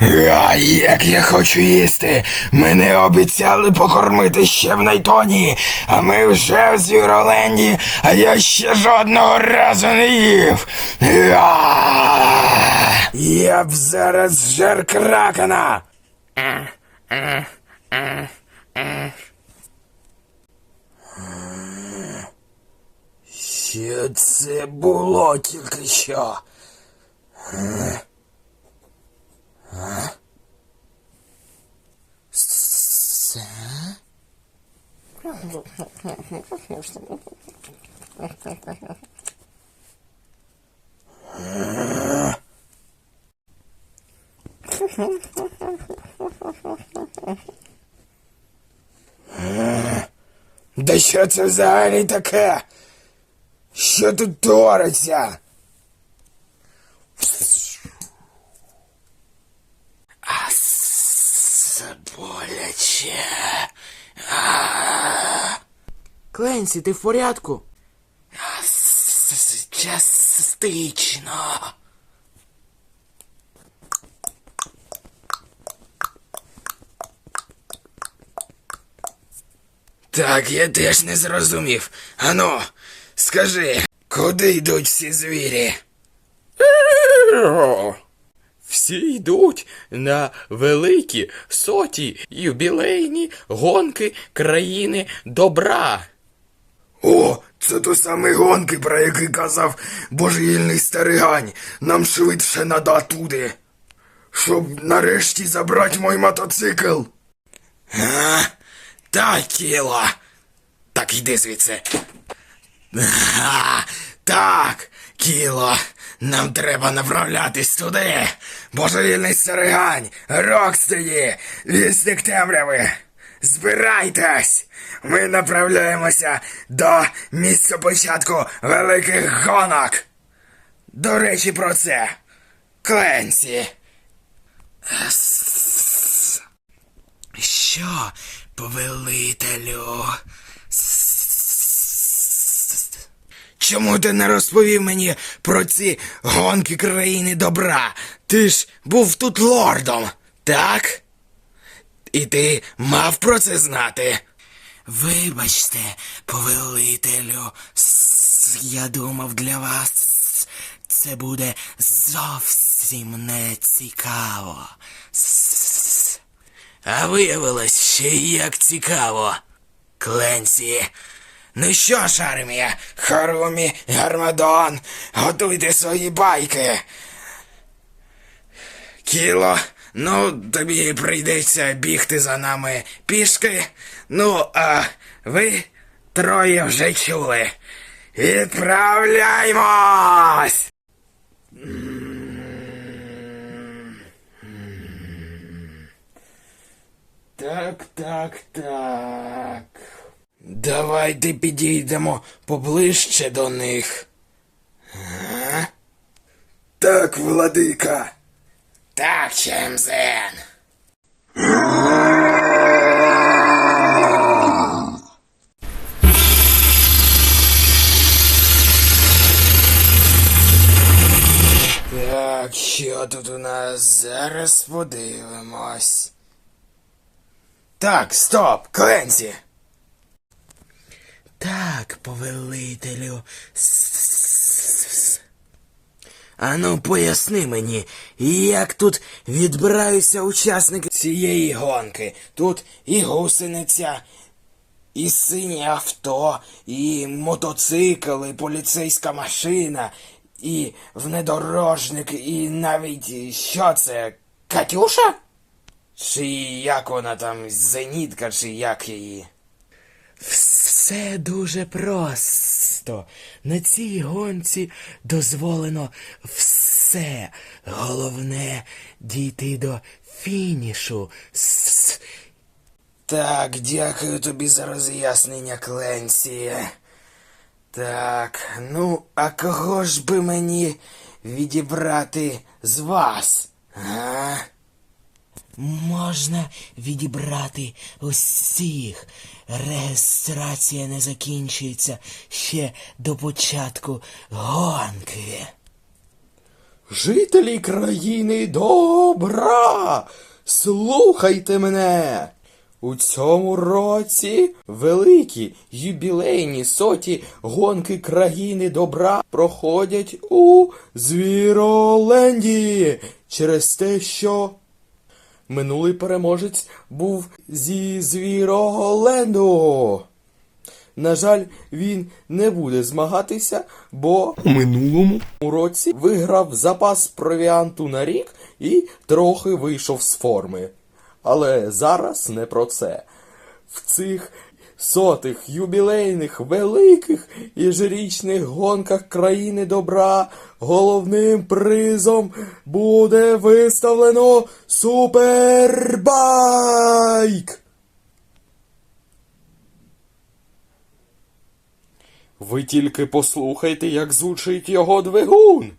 А як я хочу їсти. Мене обіцяли покормити ще в Найтоні, а ми вже в Звіроленді, а я ще жодного разу не їв. Я б зараз жер кракена. Що це було тільки що? Да що це взагалі таке? Що тут твориться? А боляче. Кленсі, ти в порядку? Частично. Так, я теж не зрозумів. Ану, скажи, куди йдуть всі звірі? Всі йдуть на великі соті юбілейні гонки країни добра. О, це то саме гонки, про які казав божевільний старигань. Нам швидше надо туди. Щоб нарешті забрати мой мотоцикл. А? Та тіло. Так йди звідси. А, так, кіло. Нам треба направлятись туди. Божевільний старигань, Рокстеді, вісник темряви. Збирайтесь! Ми направляємося до місця початку великих гонок. До речі, про це. Кленсі. Що, повелителю? Чому ти не розповів мені про ці гонки країни добра? Ти ж був тут лордом, так? І ти мав про це знати? Вибачте, повелителю, я думав для вас це буде зовсім не цікаво. А виявилось ще як цікаво. Кленсі. Ну що ж, армія, Харумі, Гармадон, готуйте свої байки. Кіло, ну тобі прийдеться бігти за нами пішки. Ну, а ви троє вже чули. Відправляймось! Так, так, так. Давайте підійдемо поближче до них. Так, владика. Так, Чемзен. Так, що тут у нас? Зараз подивимось. Так, стоп, Кленсі. Так, повелителю. Ану, поясни мені, як тут відбираються учасники цієї гонки. Тут і гусениця, і синє авто, і мотоцикл, і поліцейська машина, і внедорожник, і навіть що це? Катюша? Чи як вона там, зенітка, чи як її? Все дуже просто. На цій гонці дозволено все. Головне дійти до фінішу. Так, дякую тобі за роз'яснення, Кленсі. Так, ну, а кого ж би мені відібрати з вас? А? Можна відібрати усіх. Реєстрація не закінчується ще до початку гонки. Жителі країни добра, слухайте мене. У цьому році великі юбілейні соті гонки країни добра проходять у Звіроленді через те, що минулий переможець був зі Звіроленду. На жаль, він не буде змагатися, бо У минулому році виграв запас провіанту на рік і трохи вийшов з форми. Але зараз не про це. В цих сотих юбілейних великих ежерічних гонках країни добра головним призом буде виставлено супербайк. Ви тільки послухайте, як звучить його двигун.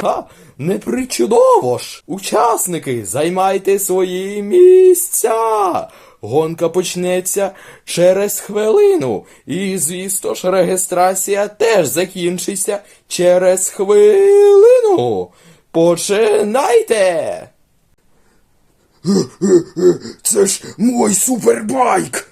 Ха, не причудово ж! Учасники, займайте свої місця! Гонка почнеться через хвилину. І, звісно ж, реєстрація теж закінчиться через хвилину. Починайте! це ж мой супербайк.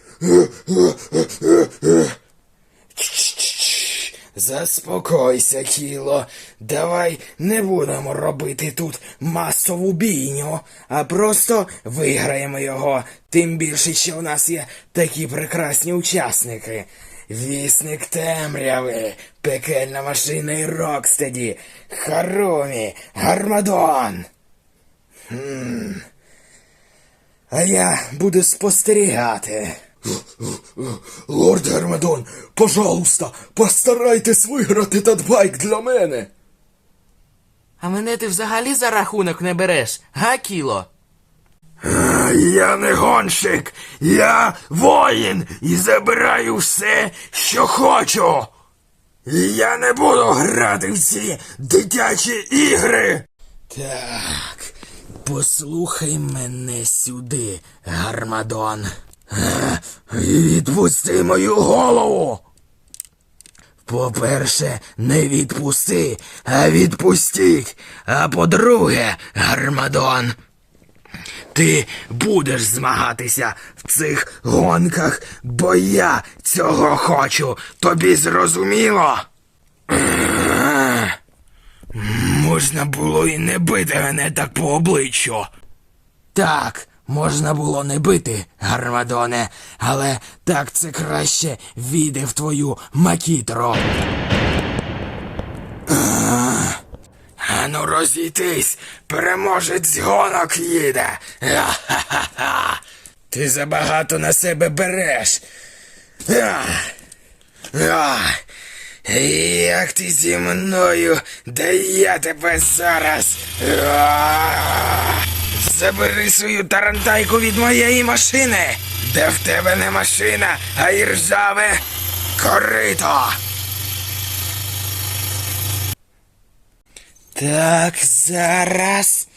Заспокойся, Кіло. Давай не будемо робити тут масову бійню, а просто виграємо його. Тим більше, що у нас є такі прекрасні учасники. Вісник темряви, пекельна машина і Рокстеді, Харумі, Гармадон. А я буду спостерігати. Лорд Гармадон, пожалуйста, постарайтесь виграти тот байк для мене. А мене ти взагалі за рахунок не береш, га, Кіло? Я не гонщик, я воїн і забираю все, що хочу. Я не буду грати в ці дитячі ігри. Так, послухай мене сюди, Гармадон. Відпусти мою голову. По-перше, не відпусти, а відпустіть. А по-друге, Гармадон. Ти будеш змагатися в цих гонках, бо я цього хочу. Тобі зрозуміло? Можна було і не бити мене так по обличчю. Так, можна було не бити, Гармадоне, але так це краще війде в твою макітро. Ану розійтись, переможець гонок їде. Ти забагато на себе береш. Як ти зі мною, да я тебе зараз. А. Забери свою тарантайку від моєї машини, де в тебе не машина, а іржаве ржаве корито. Так, зараз.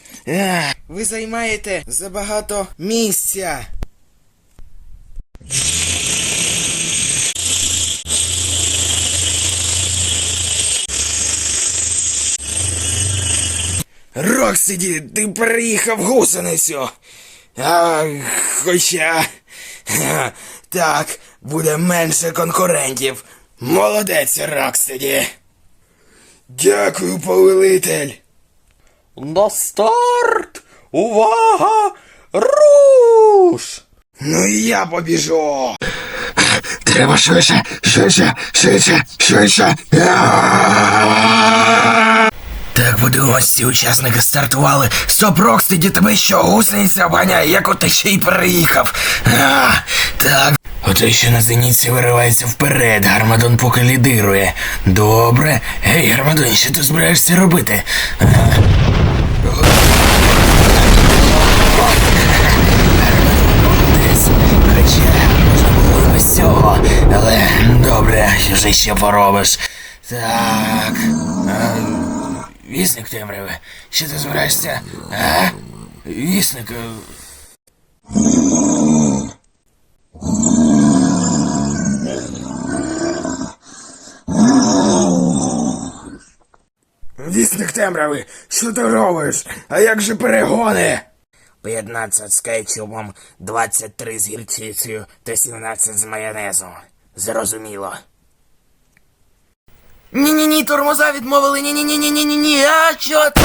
Ви займаєте забагато місця. Роксиді, ти переїхав гусеницю. А, хоча. Так, буде менше конкурентів. Молодець, Роксиді. Дякую, повелитель. На старт! Увага! Руш! Ну і я побіжу. Треба швидше, швидше, швидше, швидше. Так, подивимось, ці учасники стартували. Стоп, Рокстеді, тебе що, гусениця обганяє, як от ти ще й переїхав. А, так. Отой, що на зеніці виривається вперед, Гармадон поки лідирує. Добре. Гей, Гармадон, що ти збираєшся робити? А, цього. Але добре, вже ще поробиш. Так. Вісник темряви. Що ти збираєшся? А? Вісник. е, Вісник темряви, що ти робиш? А як же перегони? 15 з кетчупом, 23 з гірчицею та 17 з майонезом. Зрозуміло. Ні-ні-ні, тормоза відмовили, Ні-ні-ні-ні-ні-ні-ні. а що це?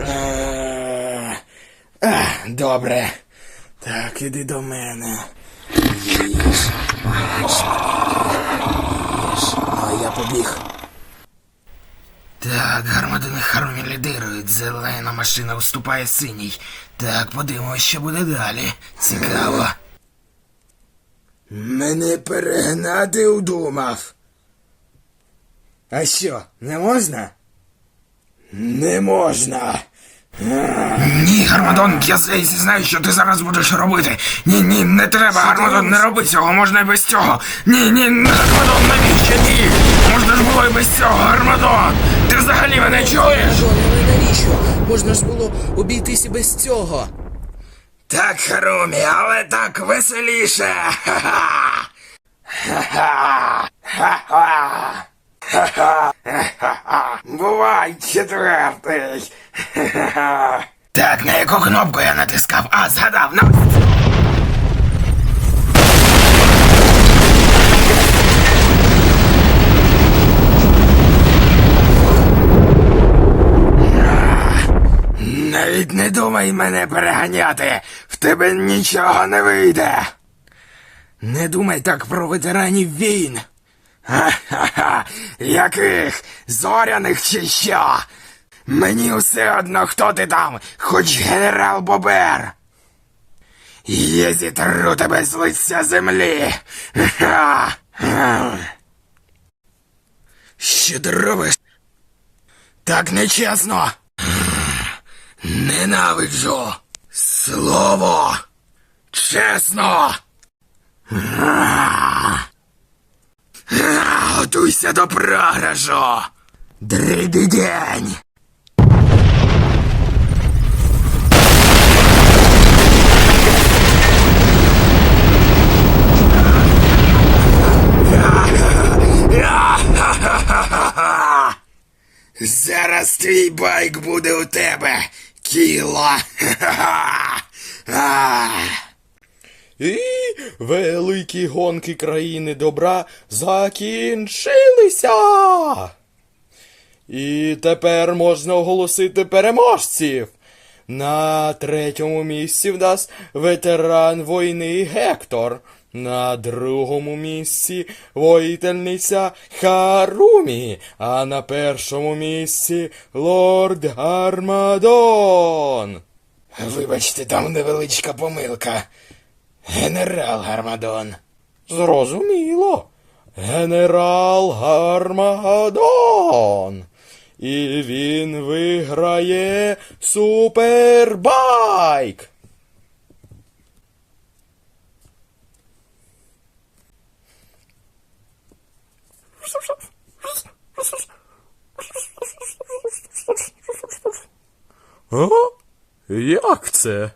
Е, а, Добре. Так, іди до мене. Їж, їж, їж. А я побіг. Так, гармадини Хармі лідирують, зелена машина уступає синій. Так, подивимось, що буде далі. Цікаво. Мене перегнати удумав. А що, не можна? Не можна. Ні, Гармадон, я знаю, що ти зараз будеш робити. Ні, ні, не треба, Гармадон, не роби цього, можна і без цього. Ні, ні, Гармадон, навіщо ні? Можна ж було і без цього, Гармадон. Ти взагалі мене чуєш? Джон, але навіщо? Можна ж було обійтися без цього. Так, Харумі, але так веселіше. Бувай четвертий. Так, на яку кнопку я натискав? А, згадав, на. Думай мене переганяти, в тебе нічого не вийде. Не думай так про ветеранів війн. Ха-ха-ха, яких зоряних чи що? Мені все одно, хто ти там, хоч генерал Бобер. Я зітру тебе з лиця землі. Ха-ха. Що ти робиш? Так нечесно. Ненавиджу слово. Чесно. Готуйся до програшу. Дрібний день. Зараз твій байк буде у тебе, кіло. А. І великі гонки країни добра закінчилися. І тепер можна оголосити переможців. На третьому місці в нас ветеран війни Гектор. На другому місці воїтельниця Харумі, а на першому місці лорд Гармадон. Вибачте, там невеличка помилка. Генерал Гармадон. Зрозуміло. Генерал Гармагадон. І він виграє супербайк. О? Як це?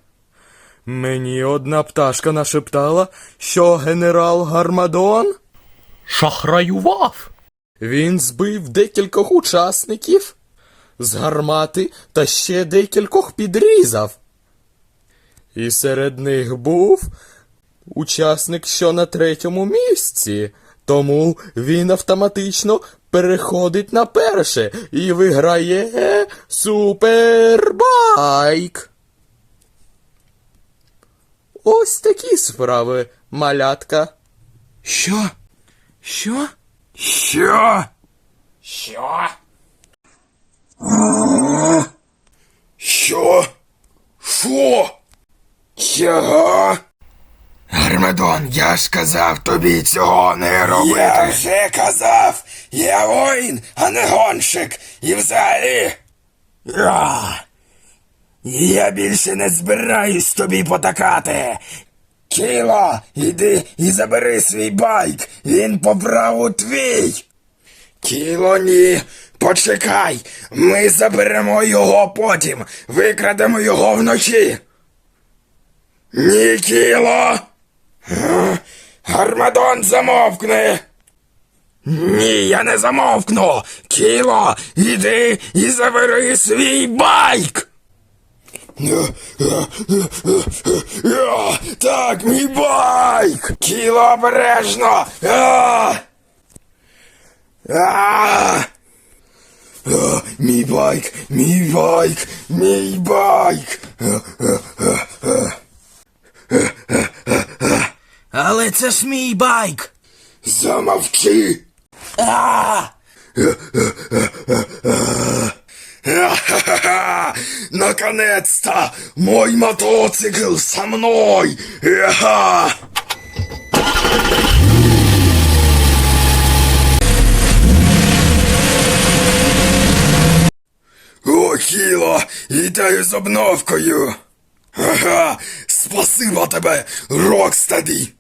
Мені одна пташка нашептала, що генерал Гармадон Шахраював. він збив декількох учасників з гармати та ще декількох підрізав. І серед них був учасник, що на третьому місці, тому він автоматично переходить на перше і виграє супербайк. Ось такі справи, малятка. Що? Що? Що? Що? Що? Що? Чого? Гармадон, я ж казав тобі цього не робити. Я вже казав, я воїн, а не гонщик. І взагалі. Я більше не збираюсь тобі потакати. Кіло, іди і забери свій байк, він по праву твій. Кіло ні. Почекай. Ми заберемо його потім. Викрадемо його вночі. Ні, кіло. Га? Гармадон замовкни. Ні, я не замовкну. Кіло, іди і забери свій байк. Так, мій байк! Кіло обережно! Мій байк, мій байк, мій байк. Але це ж мій байк. Замовчи. А! Наконец-то! Мой мотоцикл со мной! О, Хіло! Вітаю з обновкою! Ага! Спасибо тебе, Рокстаді!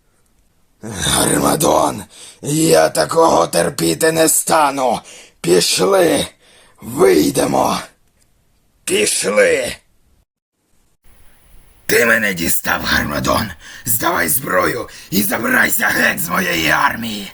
Гармадон, я такого терпіти не стану. Пішли, вийдемо. Пішли. Ти мене дістав, Гармадон. Здавай зброю і забирайся геть з моєї армії.